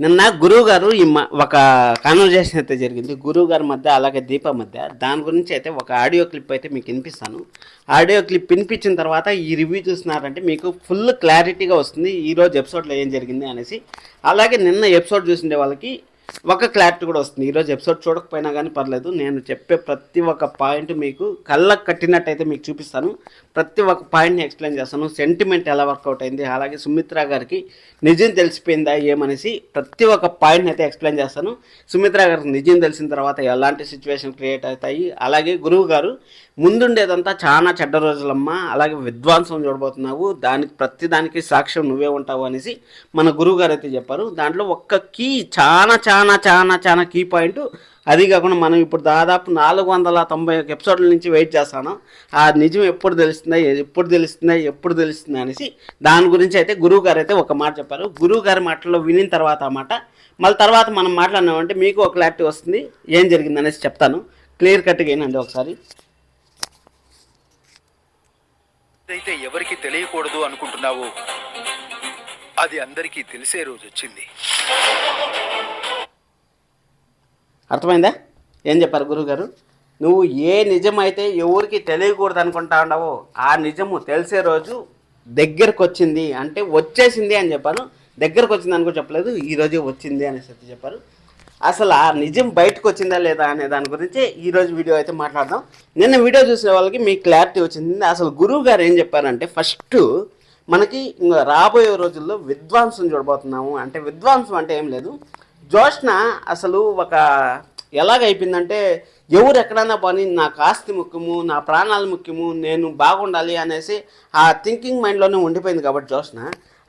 నిన్న గురువు గారు ఈ మ- ఒక కాన్వర్జేషన్ అయితే జరిగింది. గురువు గారి మధ్య అలాగే దీప మధ్య. దాని గురించి అయితే ఒక ఆడియో క్లిప్ అయితే మీకు వినిపిస్తాను. ఆడియో క్లిప్ వినిపించిన తర్వాత ఈ రివ్యూ చూసినారంటే మీకు ఫుల్ క్లారిటీగా వస్తుంది. ఈ రోజు ఎపిసోడ్లో ఏం జరిగింది అనేసి. అలాగే నిన్న ఎపిసోడ్ చూసిండే వాళ్ళకి ఒక క్లారిటీ కూడా వస్తుంది. ఈరోజు ఎపిసోడ్ చూడకపోయినా కానీ పర్లేదు. నేను చెప్పే ప్రతి ఒక్క పాయింట్ మీకు కళ్ళకు కట్టినట్టయితే మీకు చూపిస్తాను. ప్రతి ఒక్క పాయింట్ని ఎక్స్ప్లెయిన్ చేస్తాను. సెంటిమెంట్ ఎలా వర్కౌట్ అయింది? అలాగే సుమిత్ర గారికి నిజం తెలిసిపోయిందా ఏమనేసి ప్రతి ఒక్క పాయింట్ని అయితే ఎక్స్ప్లెయిన్ చేస్తాను. సుమిత్ర గారికి నిజం తెలిసిన తర్వాత ఎలాంటి సిచ్యువేషన్ క్రియేట్ అవుతాయి? అలాగే గురువు గారు ముందుండేదంతా చాలా చెడ్డ రోజులమ్మ. అలాగే విద్వాంసం చూడబోతున్నావు. దానికి ప్రతి దానికి సాక్ష్యం నువ్వే ఉంటావు అనేసి మన గురువు గారు అయితే చెప్పారు. దాంట్లో ఒక్క కీ చాలా చాలా చాలా చాలా కీ పాయింట్ అది కాకుండా మనం ఇప్పుడు దాదాపు నాలుగు వందల తొంభై ఒక ఎపిసోడ్ల నుంచి వెయిట్ చేస్తాను. ఆ నిజం ఎప్పుడు తెలుస్తుందా ఎప్పుడు తెలుస్తుందా ఎప్పుడు తెలుస్తుందా అనేసి దాని గురించి అయితే గురువు గారు అయితే ఒక మాట చెప్పారు. గురువు గారి మాటల్లో వినిన తర్వాత ఆ మాట. మళ్ళీ తర్వాత మనం మాట్లాడినామంటే మీకు ఒక క్లారిటీ వస్తుంది ఏం జరిగింది అనేసి చెప్తాను. క్లియర్ కట్గా ఏనండి ఒకసారి. అయితే ఎవరికి తెలియకూడదు అనుకుంటున్నావు? అది అందరికీ తెలిసే రోజు వచ్చింది. అర్థమైందా? ఏం చెప్పారు గురువుగారు? నువ్వు ఏ నిజం అయితే ఎవరికి తెలియకూడదు అనుకుంటా ఉండవో ఆ నిజము తెలిసే రోజు దగ్గరకు వచ్చింది అంటే వచ్చేసింది అని చెప్పాను. దగ్గరకు వచ్చింది అని కూడా చెప్పలేదు ఈరోజే వచ్చింది అనేసి చెప్పారు. అసలు ఆ నిజం బయటకు వచ్చిందా లేదా అనే దాని గురించి ఈరోజు వీడియో అయితే మాట్లాడదాం. నిన్న వీడియో చూసిన వాళ్ళకి మీకు క్లారిటీ వచ్చింది. అసలు గురువు గారు ఏం చెప్పారంటే ఫస్ట్ మనకి ఇంకా రాబోయే రోజుల్లో విద్వాంసం చూడబోతున్నాము. అంటే విద్వాంసం అంటే ఏం లేదు. జోష్న అసలు ఒక ఎలాగైపోయిందంటే ఎవరు ఎక్కడైనా పని నాకు ఆస్తి ముఖ్యము నా ప్రాణాలు ముఖ్యము నేను బాగుండాలి అనేసి ఆ థింకింగ్ మైండ్లోనే ఉండిపోయింది కాబట్టి జోష్న.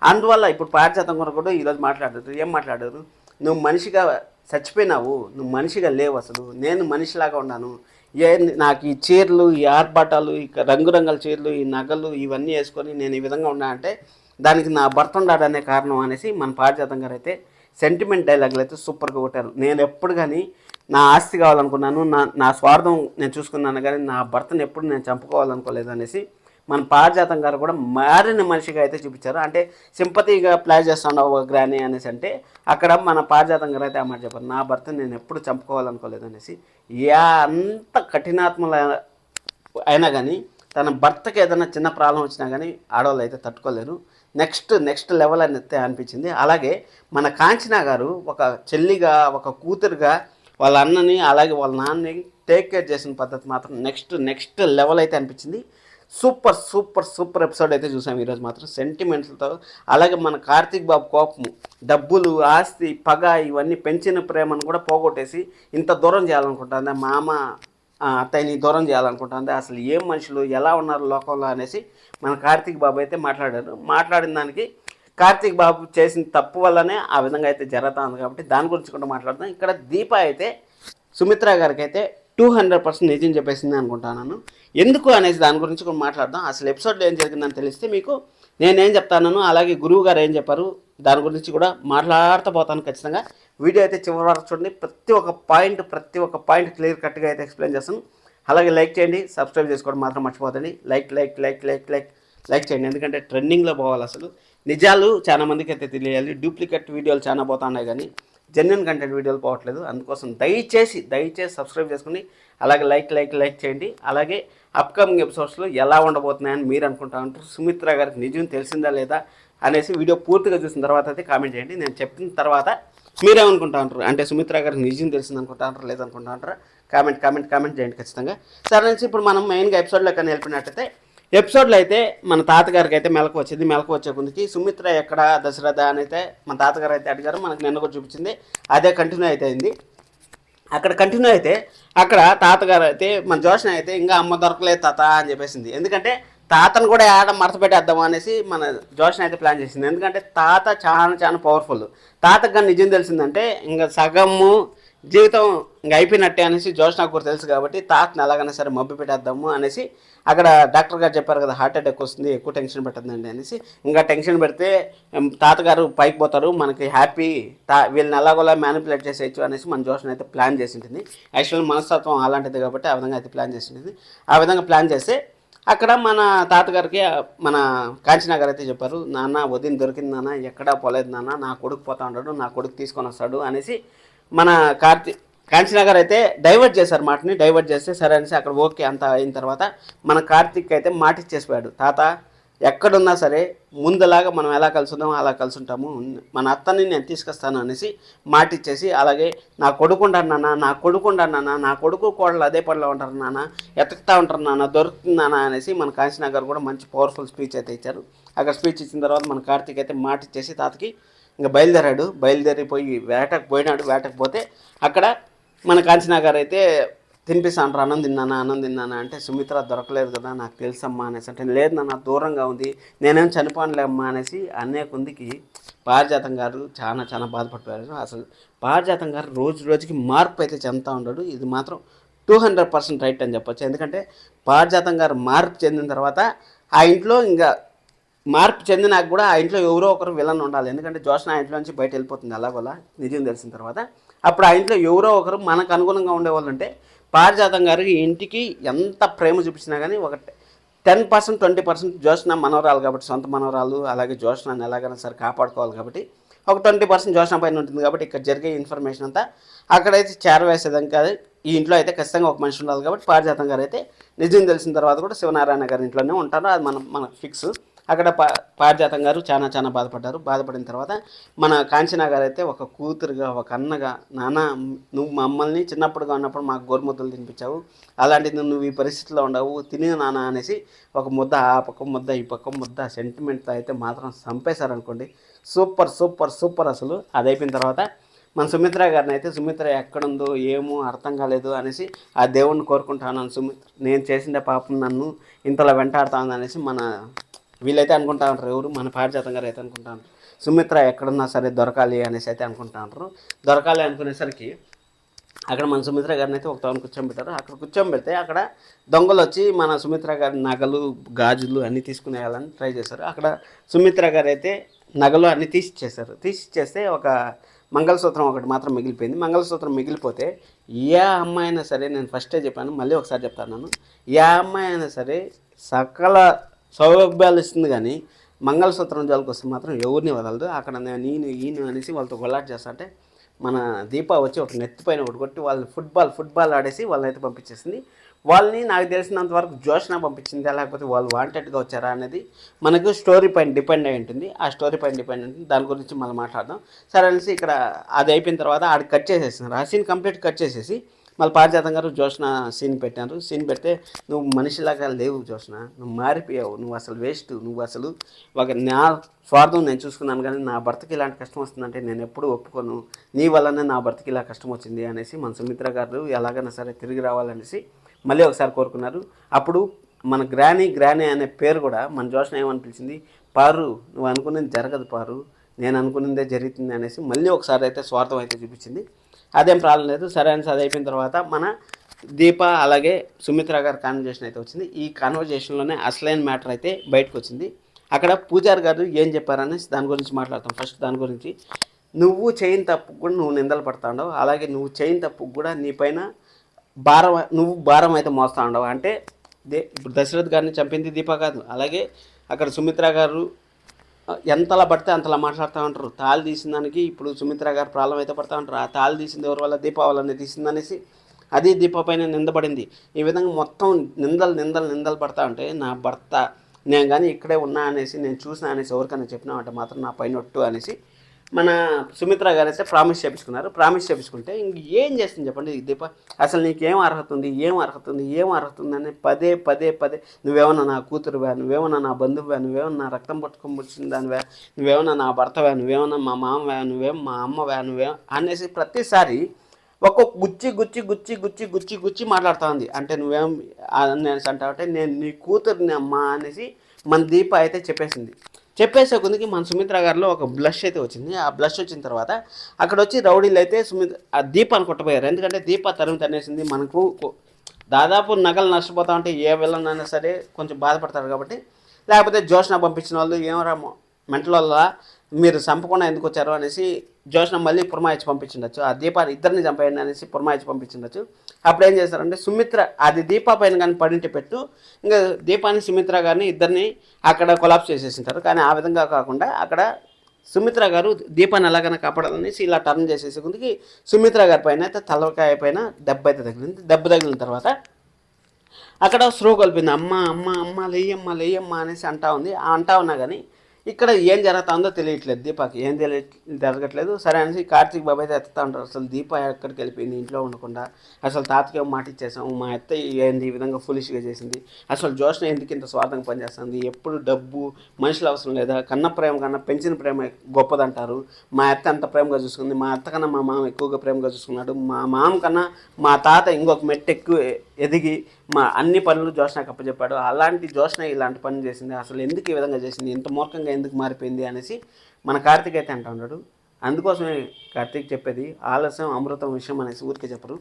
అందువల్ల ఇప్పుడు పారిజాతం కొరకు కూడా ఈరోజు మాట్లాడారు. ఏం మాట్లాడారు? నువ్వు మనిషిగా చచ్చిపోయినావు నువ్వు మనిషిగా లేవు అసలు. నేను మనిషిలాగా ఉన్నాను. ఏ నాకు ఈ చీరలు ఈ ఆర్భాటాలు ఈ రంగురంగుల చీరలు ఈ నగలు ఇవన్నీ వేసుకొని నేను ఈ విధంగా ఉన్నా అంటే దానికి నా భర్త ఉన్నాడనే కారణం అనేసి మన పారిజాతం గారు అయితే సెంటిమెంట్ డైలాగులు అయితే సూపర్గా కొట్టారు. నేను ఎప్పుడు కానీ నా ఆస్తి కావాలనుకున్నాను నా నా స్వార్థం నేను చూసుకున్నాను కానీ నా భర్తను ఎప్పుడు నేను చంపుకోవాలనుకోలేదు అనేసి మన పారిజాతం గారు కూడా మారిన మనిషిగా అయితే చూపించారు. అంటే సింపతిగా ప్లే చేస్తున్నావు గ్రాని అనేసి అంటే అక్కడ మన పారిజాతం గారు అయితే ఆ మాట చెప్పారు. నా భర్త నేను ఎప్పుడు చంపుకోవాలనుకోలేదు అనేసి యా అంత కఠినాత్మల అయినా కానీ తన భర్తకి ఏదైనా చిన్న ప్రాబ్లం వచ్చినా కానీ ఆడవాళ్ళు అయితే తట్టుకోలేరు. నెక్స్ట్ నెక్స్ట్ లెవెల్ అని అనిపించింది. అలాగే మన కాంచనా గారు ఒక చెల్లిగా ఒక కూతురుగా వాళ్ళ అన్నని అలాగే వాళ్ళ నాన్నని టేక్ కేర్ చేసిన పద్ధతి మాత్రం నెక్స్ట్ నెక్స్ట్ లెవెల్ అయితే అనిపించింది. సూపర్ సూపర్ సూపర్ ఎపిసోడ్ అయితే చూసాం ఈరోజు మాత్రం. సెంటిమెంట్లతో అలాగే మన కార్తీక్ బాబు కోపము డబ్బులు ఆస్తి పగ ఇవన్నీ పెంచిన ప్రేమను కూడా పోగొట్టేసి ఇంత దూరం చేయాలనుకుంటుంది మామ అత్తయ్యని దూరం చేయాలనుకుంటుంది. అసలు ఏం మనుషులు ఎలా ఉన్నారు లోకంలో అనేసి మన కార్తీక్ బాబు అయితే మాట్లాడారు. మాట్లాడిన దానికి కార్తీక్ బాబు చేసిన తప్పు వల్లనే ఆ విధంగా అయితే జరుగుతుంది కాబట్టి దాని గురించి కూడా మాట్లాడదాం. ఇక్కడ దీప అయితే సుమిత్ర గారికి అయితే టూ హండ్రెడ్ పర్సెంట్ నిజం చెప్పేసింది అనుకుంటాను ఎందుకు అనేసి దాని గురించి కూడా మాట్లాడదాం. అసలు ఎపిసోడ్లో ఏం జరిగిందని తెలిస్తే మీకు నేనేం చెప్తాను అలాగే గురువు గారు ఏం చెప్పారు దాని గురించి కూడా మాట్లాడుతూ పోతాను ఖచ్చితంగా. వీడియో అయితే చివరి వరకు చూడండి. ప్రతి ఒక్క పాయింట్ ప్రతి ఒక్క పాయింట్ క్లియర్ కట్గా అయితే ఎక్స్ప్లెయిన్ చేస్తాను. అలాగే లైక్ చేయండి సబ్స్క్రైబ్ చేసుకోవడం మాత్రం మర్చిపోతండి like like like like like like చేయండి. ఎందుకంటే ట్రెండింగ్లో పోవాలి అసలు. నిజాలు చాలా మందికి అయితే తెలియాలి. డూప్లికేట్ వీడియోలు చాలా పోతున్నాయి కానీ జెన్యున్ కంటెంట్ వీడియోలు పోవట్లేదు. అందుకోసం దయచేసి దయచేసి సబ్స్క్రైబ్ చేసుకుని అలాగే లైక్ లైక్ లైక్ చేయండి. అలాగే అప్కమింగ్ ఎపిసోడ్స్లో ఎలా ఉండబోతున్నాయని మీరు అనుకుంటా ఉంటారు. సుమిత్ర గారికి నిజం తెలిసిందా లేదా అనేసి వీడియో పూర్తిగా చూసిన తర్వాత అయితే కామెంట్ చేయండి. నేను చెప్పిన తర్వాత మీరేమనుకుంటా ఉంటారు? అంటే సుమిత్ర గారికి నిజం తెలిసింది అనుకుంటా ఉంటారు? లేదనుకుంటా ఉంటారా? కామెంట్ కామెంట్ కామెంట్ చేయండి ఖచ్చితంగా. సరే నుంచి ఇప్పుడు మనం మెయిన్గా ఎపిసోడ్లో కానీ వెళ్ళిపోయినట్టయితే ఎపిసోడ్లో అయితే మన తాతగారికి అయితే మెలకు వచ్చింది. మెలకు వచ్చే ముందుకి సుమిత్ర ఎక్కడ దశరథ అని అయితే మన తాతగారు అయితే అడిగారు. మనకు నిన్న కూడా చూపించింది. అదే కంటిన్యూ అయితే అయింది. అక్కడ కంటిన్యూ అయితే అక్కడ తాతగారు అయితే మన జోషన్ అయితే ఇంకా అమ్మ దొరకలేదు తాత అని చెప్పేసింది. ఎందుకంటే తాతను కూడా ఆడ మడత పెట్టేద్దాం అనేసి మన జోషన్ అయితే ప్లాన్ చేసింది. ఎందుకంటే తాత చాలా చాలా పవర్ఫుల్ తాతకు కానీ నిజం తెలిసిందంటే ఇంకా సగము జీవితం ఇంక అయిపోయినట్టే అనేసి జోష్నాకు కూడా తెలుసు కాబట్టి తాతను ఎలాగైనా సరే మబ్బి పెట్టేద్దాము అనేసి అక్కడ డాక్టర్ గారు చెప్పారు కదా హార్ట్ అటాక్ వస్తుంది ఎక్కువ టెన్షన్ పెట్టద్దండి అనేసి. ఇంకా టెన్షన్ పెడితే తాతగారు పైకి పోతారు మనకి హ్యాపీ తా వీళ్ళని ఎలాగోలా మ్యానిపులేట్ చేసేయచ్చు అనేసి మన జోషన్ అయితే ప్లాన్ చేసి ఉంటుంది యాక్చువల్ మనస్తత్వం అలాంటిది కాబట్టి ఆ విధంగా అయితే ప్లాన్ చేసి ఉంటుంది ఆ విధంగా ప్లాన్ చేస్తే అక్కడ మన తాతగారికి మన కాంచనా అయితే చెప్పారు నాన్న వదిన దొరికింది నాన్న ఎక్కడా పోలేదు నాన్న నా కొడుకు పోతా ఉంటాడు నా కొడుకు తీసుకొని వస్తాడు అనేసి మన కార్తీ కాంచనా అయితే డైవర్ట్ చేశారు మాటని డైవర్ట్ చేస్తే సరే అనేసి అక్కడ ఓకే అంత అయిన తర్వాత మన కార్తీక్ అయితే మాట ఇచ్చేసిపోయాడు తాత ఎక్కడున్నా సరే ముందులాగా మనం ఎలా కలిసి అలా కలిసి ఉంటాము మన అత్తని నేను తీసుకొస్తాను అనేసి మాట ఇచ్చేసి అలాగే నా కొడుకు నాన్న నా కొడుకు నాన్న నా కొడుకు కోడలు అదే పనిలో ఉంటారు నాన్న ఎతుకుతా ఉంటారు నాన్న దొరుకుతుందానా అనేసి మన కాంచనా కూడా మంచి పవర్ఫుల్ స్పీచ్ అయితే ఇచ్చారు. అక్కడ స్పీచ్ ఇచ్చిన తర్వాత మన కార్తీక్ అయితే మాట ఇచ్చేసి తాతకి ఇంకా బయలుదేరాడు. బయలుదేరిపోయి వేటకు పోయినాడు. వేటకు పోతే అక్కడ మన కాంచనా గారు అయితే తినిపిస్తాను అన్నం తిన్నానా? అన్నం తిన్నానా? అంటే సుమిత్ర దొరకలేదు కదా నాకు తెలుసమ్మా అనేసి అంటే లేదు నాన్న దూరంగా ఉంది. నేనేం చనిపోనులేమ్మా అనేసి అనే కుందికి పారిజాతం గారు చాలా చాలా బాధపడిపోయారు. అసలు పారిజాతం గారు రోజు రోజుకి మార్పు అయితే చెందుతూ ఉండడు. ఇది మాత్రం టూ హండ్రెడ్ పర్సెంట్ రైట్ అని చెప్పొచ్చు. ఎందుకంటే పారిజాతం గారు మార్పు చెందిన తర్వాత ఆ ఇంట్లో ఇంకా మార్పు చెందినాక కూడా ఆ ఇంట్లో ఎవరో ఒకరు విలన్ ఉండాలి. ఎందుకంటే జోష్న ఆ ఇంట్లో నుంచి బయట వెళ్ళిపోతుంది అలాగోలా నిజం తెలిసిన తర్వాత. అప్పుడు ఆ ఇంట్లో ఎవరో ఒకరు మనకు అనుగుణంగా ఉండేవాళ్ళు అంటే పారిజాతం గారు ఇంటికి ఎంత ప్రేమ చూపించినా కానీ ఒక ten percent twenty percent Joshna మనవరాలు కాబట్టి సొంత మనవరాలు అలాగే జోష్నాన్ని ఎలాగైనా సరే కాపాడుకోవాలి కాబట్టి ఒక ట్వంటీ పర్సెంట్ జోష్న పైన ఉంటుంది కాబట్టి ఇక్కడ జరిగే ఇన్ఫర్మేషన్ అంతా అక్కడైతే చేరవేసేదానికి కాదు. ఈ ఇంట్లో అయితే ఖచ్చితంగా ఒక మనిషి ఉండాలి కాబట్టి పారిజాతం గారు అయితే నిజం తెలిసిన తర్వాత కూడా శివనారాయణ గారి ఇంట్లోనే ఉంటారు. అది మనం మన ఫిక్స్ అక్కడ పా పారిజాతం గారు చాలా చాలా బాధపడ్డారు. బాధపడిన తర్వాత మన కాంచనా గారు అయితే ఒక కూతురుగా ఒక అన్నగా నాన్న నువ్వు మమ్మల్ని చిన్నప్పుడుగా ఉన్నప్పుడు మాకు గోరుముద్దలు తినిపించావు. అలాంటిది నువ్వు ఈ పరిస్థితిలో ఉండవు. తిని నాన్న అనేసి ఒక ముద్ద ఆ పక్క ముద్ద ఈ పక్క ముద్ద సెంటిమెంట్తో అయితే మాత్రం చంపేశారనుకోండి. సూపర్ సూపర్ సూపర్ అసలు. అది అయిపోయిన తర్వాత మన సుమిత్ర గారిని అయితే సుమిత్ర ఎక్కడుందో ఏమో అర్థం కాలేదు అనేసి ఆ దేవుణ్ణి కోరుకుంటాను సుమిత్ర నేను చేసిన పాపం నన్ను ఇంతలా వెంటాడుతా అనేసి మన వీళ్ళైతే అనుకుంటా ఉంటారు ఎవరు మన పారిజాతం గారు అయితే అనుకుంటా ఉంటారు. సుమిత్ర ఎక్కడున్నా సరే దొరకాలి అనేసి అయితే అనుకుంటా ఉంటారు. దొరకాలి అనుకునేసరికి అక్కడ మన సుమిత్ర గారిని అయితే ఒక తవన కూర్చోబెట్టారు అక్కడ కూర్చోబెడితే అక్కడ దొంగలు వచ్చి మన సుమిత్ర గారి నగలు గాజులు అన్నీ తీసుకునేయాలని ట్రై చేశారు. అక్కడ సుమిత్ర గారు అయితే నగలు అన్నీ తీసిచ్చేశారు. తీసిచ్చేస్తే ఒక మంగళసూత్రం ఒకటి మాత్రం మిగిలిపోయింది. మంగళసూత్రం మిగిలిపోతే ఏ అమ్మాయి అయినా సరే నేను ఫస్టే చెప్పాను మళ్ళీ ఒకసారి చెప్తాను ఏ అమ్మాయి అయినా సరే సకల సౌలభ్యాలు ఇస్తుంది కానీ మంగళసూత్రం జోలికి వస్తే మాత్రం ఎవరిని వదలదు. అక్కడ నేను ఈయన అనేసి వాళ్ళతో గొల్లాట చేస్తా అంటే మన దీపా వచ్చి ఒక నెత్తిపైన ఒకటి కొట్టి వాళ్ళని ఫుట్బాల్ ఫుట్బాల్ ఆడేసి వాళ్ళని అయితే పంపించేసింది. వాళ్ళని నాకు తెలిసినంత వరకు జోష్న పంపించిందా? లేకపోతే వాళ్ళు వాంటెడ్గా వచ్చారా అనేది మనకు స్టోరీ పైన డిపెండ్ అయి ఉంటుంది. ఆ స్టోరీ పైన డిపెండ్ ఉంటుంది. దాని గురించి మనం మాట్లాడదాం. సరే అనేసి ఇక్కడ అది అయిపోయిన తర్వాత ఆడ కట్ చేసేసింది. ఆ సీన్ కంప్లీట్ కట్ చేసేసి మళ్ళీ పారిజాతం గారు జోష్న సీన్ పెట్టారు. సీన్ పెడితే నువ్వు మనిషిలాగా లేవు జోష్న. నువ్వు మారిపోయావు. నువ్వు అసలు వేస్ట్. నువ్వు అసలు ఒక నా స్వార్థం నేను చూసుకున్నాను కానీ నా భర్తకి ఇలాంటి కష్టం వస్తుందంటే నేను ఎప్పుడు ఒప్పుకోను. నీ వల్లనే నా భర్తకి ఇలా కష్టం వచ్చింది అనేసి మన సుమిత్ర గారు ఎలాగైనా సరే తిరిగి రావాలనేసి మళ్ళీ ఒకసారి కోరుకున్నారు. అప్పుడు మన గ్రానీ గ్రానీ అనే పేరు కూడా మన జోష్న ఏమని పిలిచింది? పారు నువ్వు అనుకున్నది జరగదు పారు. నేను అనుకున్నదే జరుగుతుంది అనేసి మళ్ళీ ఒకసారి అయితే స్వార్థం అయితే చూపించింది. అదేం ప్రాబ్లం లేదు. సరే అని అది అయిపోయిన తర్వాత మన దీప అలాగే సుమిత్ర గారి కాన్వర్జేషన్ అయితే వచ్చింది. ఈ కాన్వర్జేషన్లోనే అసలైన మ్యాటర్ అయితే బయటకు వచ్చింది. అక్కడ పూజారి గారు ఏం చెప్పారనేసి దాని గురించి మాట్లాడతాం. ఫస్ట్ దాని గురించి నువ్వు చేయని తప్పు కూడా నువ్వు నిందలు పడతా ఉండవు. అలాగే నువ్వు చేయని తప్పు కూడా నీ పైన భారం నువ్వు భారం అయితే మోస్తా ఉండవు. అంటే దే ఇప్పుడు దశరథ్ గారిని చంపింది దీప కాదు. అలాగే అక్కడ సుమిత్ర గారు ఎంతలా పడితే అంతలా మాట్లాడుతూ ఉంటారు. తాళి తీసిన దానికి ఇప్పుడు సుమిత్ర గారు ప్రాబ్లం అయితే పడతా ఉంటారు. ఆ తాళి తీసింది ఎవరి వల్ల? దీపావళి తీసిందనేసి అది దీప పైన నిందపడింది ఈ విధంగా మొత్తం నిందలు నిందలు నిందలు పడతా ఉంటే నా భర్త నేను కానీ ఇక్కడే ఉన్నా అనేసి నేను చూసినా అనేసి ఎవరికైనా చెప్పినామంటే మాత్రం నా పైన ఒట్టు అనేసి మన సుమిత్ర గారు అయితే ప్రామిస్ చేపించుకున్నారు. ప్రామిస్ చేపించుకుంటే ఇంక ఏం చేస్తుంది చెప్పండి? దీప అసలు నీకేం అర్హత ఉంది? ఏం అర్హత ఉంది? ఏం అర్హత ఉంది? అని పదే పదే పదే నువ్వేమన్నా నా కూతురువా? నువ్వేమన్నా నా బంధువువా? నువ్వేమన్నా నా రక్తం పట్టుకొని వచ్చిన దానివా? నువ్వేమన్నా నా భర్తవా? నువ్వేమన్నా మా మామవా? నువ్వేం మా అమ్మవా? నువ్వేం అనేసి ప్రతిసారి ఒక్కొక్క గుచ్చి గుచ్చి గుచ్చి గుచ్చి గుచ్చి గుచ్చి మాట్లాడుతూ ఉంది. అంటే నువ్వేం అనేసి అంటావంటే నేను నీ కూతురుని అమ్మా అనేసి మన దీప అయితే చెప్పేసింది. చెప్పేసే కొద్దికి మన సుమిత్ర గారిలో ఒక బ్లష్ అయితే వచ్చింది. ఆ బ్లష్ వచ్చిన తర్వాత అక్కడ వచ్చి రౌడీలు అయితే సుమిత్ర ఆ దీపాన్ని కొట్టబోయారు. ఎందుకంటే దీప తరిమి తనేసింది మనకు దాదాపు నగలు నష్టపోతా ఉంటే ఏ వెళ్ళనైనా సరే కొంచెం బాధపడతారు కాబట్టి లేకపోతే జోష్న పంపించిన వాళ్ళు ఏమరా మెంటల్ వల్ల మీరు చంపకుండా ఎందుకు వచ్చారు అనేసి జోష్న మళ్ళీ పురమాయించి పంపించిండొచ్చు. ఆ దీపాన్ని ఇద్దరిని చంపేయండి అనేసి పురమాయించి పంపించిండొచ్చు. అప్పుడు ఏం చేస్తారంటే సుమిత్ర అది దీపా పైన కానీ పడింటి పెట్టు ఇంకా దీపాన్ని సుమిత్ర గారిని ఇద్దరిని అక్కడ కొలాప్స్ చేసేసింటారు. కానీ ఆ విధంగా కాకుండా అక్కడ సుమిత్ర గారు దీపాన్ని ఎలాగైనా కాపాడాలనేసి ఇలా టర్న్ చేసేసి ముందుకి సుమిత్ర గారి పైన అయితే తలకాయ పైన దెబ్బ అయితే తగిలింది. దెబ్బ తగిలిన తర్వాత అక్కడ స్రో కలిపింది. అమ్మ అమ్మ అమ్మ లేయమ్మ లేయమ్మ అనేసి అంటా ఉంది. ఆ అంటా ఉన్నా కానీ ఇక్కడ ఏం జరుగుతుందో తెలియట్లేదు దీపాకి. ఏం తెలియ జరగట్లేదు. సరే అనేసి కార్తీక్ బాబాయ్ అయితే ఎత్తుతా ఉంటారు. అసలు దీప ఎక్కడికి వెళ్ళిపోయింది? ఇంట్లో ఉండకుండా. అసలు తాతకి మాట ఇచ్చేసాము మా అత్త ఏంది ఈ విధంగా ఫులిష్గా చేసింది? అసలు జోష్న ఎందుకు ఇంత స్వార్థంగా పనిచేస్తుంది? ఎప్పుడు డబ్బు మనుషులు అవసరం లేదా? కన్న ప్రేమ కన్నా పెంచిన ప్రేమ గొప్పదంటారు. మా అత్త అంత ప్రేమగా చూసుకుంది? మా అత్త కన్నా మా మామ ఎక్కువగా ప్రేమగా చూసుకున్నాడు. మా మామ కన్నా మా తాత ఇంకొక మెట్టు ఎక్కువ ఎదిగి మా అన్ని పనులు జోష్నకు అప్పచెప్పాడు. అలాంటి జోష్న ఇలాంటి పని చేసింది. అసలు ఎందుకు ఈ విధంగా చేసింది? ఇంత మూర్ఖంగా ఎందుకు మారిపోయింది అనేసి మన కార్తీక్ అయితే అంటున్నాడు అందుకోసమే కార్తీక్ చెప్పేది ఆలస్యం అమృతం విషయం అనేసి ఊరికే చెప్పరు.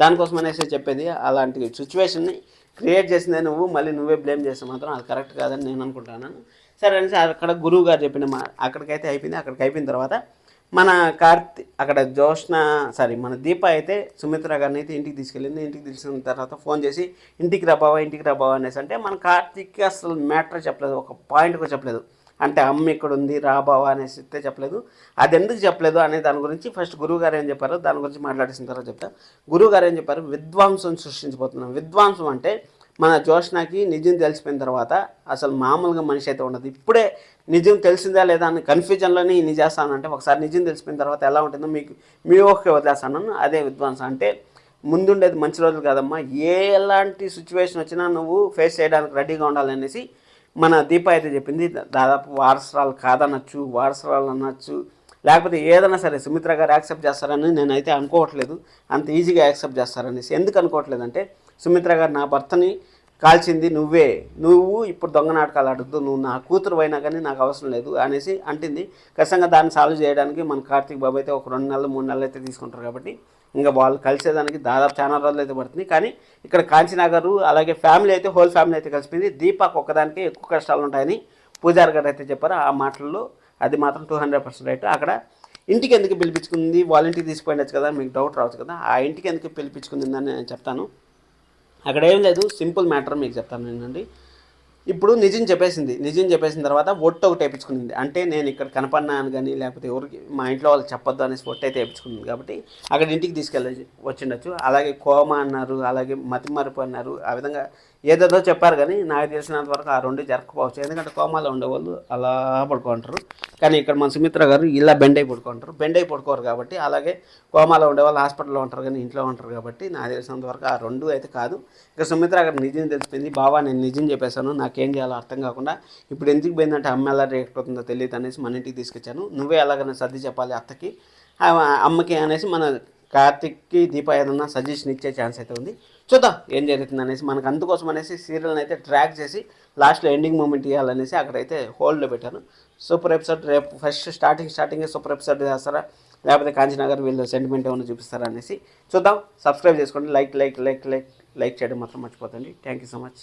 దానికోసం అనేసి చెప్పేది అలాంటి సిచ్యువేషన్ని క్రియేట్ చేసిందే నువ్వు మళ్ళీ నువ్వే బ్లేమ్ చేస్తే మాత్రం అది కరెక్ట్ కాదని నేను అనుకుంటాను. సరే అనేసి అక్కడ గురువు గారు చెప్పిన మా అక్కడికైతే అయిపోయింది. అక్కడికి అయిపోయిన తర్వాత మన కార్తి అక్కడ జోష్ణ సారీ మన దీప అయితే సుమిత్ర గారిని అయితే ఇంటికి తీసుకెళ్ళింది. ఇంటికి తీసుకున్న తర్వాత ఫోన్ చేసి ఇంటికి రా బావా ఇంటికి రా బావా అనేసి అంటే మన కార్తీక్కి అసలు మ్యాటర్ చెప్పలేదు. ఒక పాయింట్ కూడా చెప్పలేదు. అంటే అమ్మ ఇక్కడ ఉంది రాబావా అనేసి చెప్తే చెప్పలేదు. అది ఎందుకు చెప్పలేదు అనే దాని గురించి ఫస్ట్ గురువుగారు ఏం చెప్పారో దాని గురించి మాట్లాడేసిన తర్వాత చెప్తా. గురువుగారు ఏం చెప్పారు? విద్వాంసం సృష్టించబోతున్నాం. విద్వాంసం అంటే మన జోష్నాకి నిజం తెలిసిపోయిన తర్వాత అసలు మామూలుగా మనిషి అయితే ఉండదు. ఇప్పుడే నిజం తెలిసిందా లేదా అని కన్ఫ్యూజన్లోనే ఇన్ని చేస్తానంటే ఒకసారి నిజం తెలిసిపోయిన తర్వాత ఎలా ఉంటుందో మీకు మీ ఓకే వదిలేస్తాను అదే విద్వాంసం. అంటే ముందుండేది మంచి రోజులు కాదమ్మా. ఏ ఎలాంటి సిచ్యువేషన్ వచ్చినా నువ్వు ఫేస్ చేయడానికి రెడీగా ఉండాలనేసి మన దీప అయితే చెప్పింది దాదాపు వారసరాలు కాదనొచ్చు వారసరాలు అనొచ్చు. లేకపోతే ఏదైనా సరే సుమిత్ర గారు యాక్సెప్ట్ చేస్తారని నేనైతే అనుకోవట్లేదు. అంత ఈజీగా యాక్సెప్ట్ చేస్తారనేసి. ఎందుకు అనుకోవట్లేదు అంటే సుమిత్ర గారు నా భర్తని కాల్చింది నువ్వే. నువ్వు ఇప్పుడు దొంగ నాటకాలు ఆడుతూ నువ్వు నా కూతురు అయినా కానీ నాకు అవసరం లేదు అనేసి అంటుంది. ఖచ్చితంగా దాన్ని సాల్వ్ చేయడానికి మన కార్తీక్ బాబు అయితే ఒక రెండు నెలలు మూడు నెలలు అయితే తీసుకుంటారు కాబట్టి ఇంకా వాళ్ళు కలిసేదానికి దాదాపు చాలా రోజులు అయితే పడుతుంది. కానీ ఇక్కడ కాంచనా అలాగే ఫ్యామిలీ అయితే హోల్ ఫ్యామిలీ అయితే కలిసిపోయింది. దీపాకు ఒక్కదానికి ఎక్కువ కష్టాలు ఉంటాయని పూజారి గారు అయితే చెప్పారు. ఆ మాటల్లో అది మాత్రం టూ హండ్రెడ్ పర్సెంట్ రైట్ అక్కడ ఇంటికి ఎందుకు పిలిపించుకుంది? వాళ్ళ ఇంటికి తీసుకుపోయిండొచ్చు కదా మీకు డౌట్ రావచ్చు కదా. ఆ ఇంటికి ఎందుకు పిలిపించుకుంది అని నేను చెప్తాను. అక్కడ ఏం లేదు. సింపుల్ మ్యాటర్ మీకు చెప్తాను నేనండి ఇప్పుడు నిజం చెప్పేసింది. నిజం చెప్పేసిన తర్వాత ఒట్టు ఒకటి వేయించుకుంది అంటే నేను ఇక్కడ కనపడినా అని కానీ లేకపోతే ఎవరికి మా ఇంట్లో వాళ్ళు చెప్పొద్దు అనేసి ఒట్టు అయితే వేయించుకుంది కాబట్టి అక్కడ ఇంటికి తీసుకెళ్ళి వచ్చిండొచ్చు అలాగే కోమ అన్నారు అలాగే మతిమరుపు అన్నారు. ఆ విధంగా ఏదేదో చెప్పారు కానీ నాకు తెలిసినంత వరకు ఆ రెండు జరగకపోవచ్చు. ఎందుకంటే కోమాలో ఉండేవాళ్ళు అలా పడుకుంటారు. కానీ ఇక్కడ మన సుమిత్ర గారు ఇలా బెండ్ అయి పడుకుంటారు. బెండ్ అయి పడుకోరు కాబట్టి అలాగే కోమాలో ఉండేవాళ్ళు హాస్పిటల్లో ఉంటారు కానీ ఇంట్లో ఉంటారు కాబట్టి నాకు తెలిసినంత వరకు ఆ రెండు అయితే కాదు. ఇక సుమిత్ర గారు నిజం తెలిసిపోయింది. బావా నేను నిజం చెప్పేశాను. నాకేం చేయాలో అర్థం కాకుండా ఇప్పుడు ఎందుకు పోయిందంటే అమ్మ ఎలా రియాక్ట్ అవుతుందో తెలియదు అనేసి మన ఇంటికి తీసుకొచ్చాను. నువ్వే ఎలాగైనా సర్ది చెప్పాలి అత్తకి. అమ్మకి అనేసి మన కార్తిక్కి దీప ఏదన్నా సజెషన్ ఇచ్చే ఛాన్స్ అయితే ఉంది. చూద్దాం ఏం జరుగుతుంది అనేసి మనకు అందుకోసం అనేసి సీరియల్ని అయితే ట్రాక్ చేసి లాస్ట్లో ఎండింగ్ మూమెంట్ ఇవ్వాలనేసి అక్కడైతే హోల్డ్లో పెట్టాను. సూపర్ ఎపిసోడ్ రేపు ఫస్ట్ స్టార్టింగ్ స్టార్టింగే సూపర్ ఎపిసోడ్ చేస్తారా? లేకపోతే కాంచీనగర్ వీళ్ళు సెంటిమెంట్ ఏమైనా చూపిస్తారా అనేసి చూద్దాం. సబ్స్క్రైబ్ చేసుకోండి. Like like like like like చేయడం మాత్రం మర్చిపోతండి థ్యాంక్ యూ సో మచ్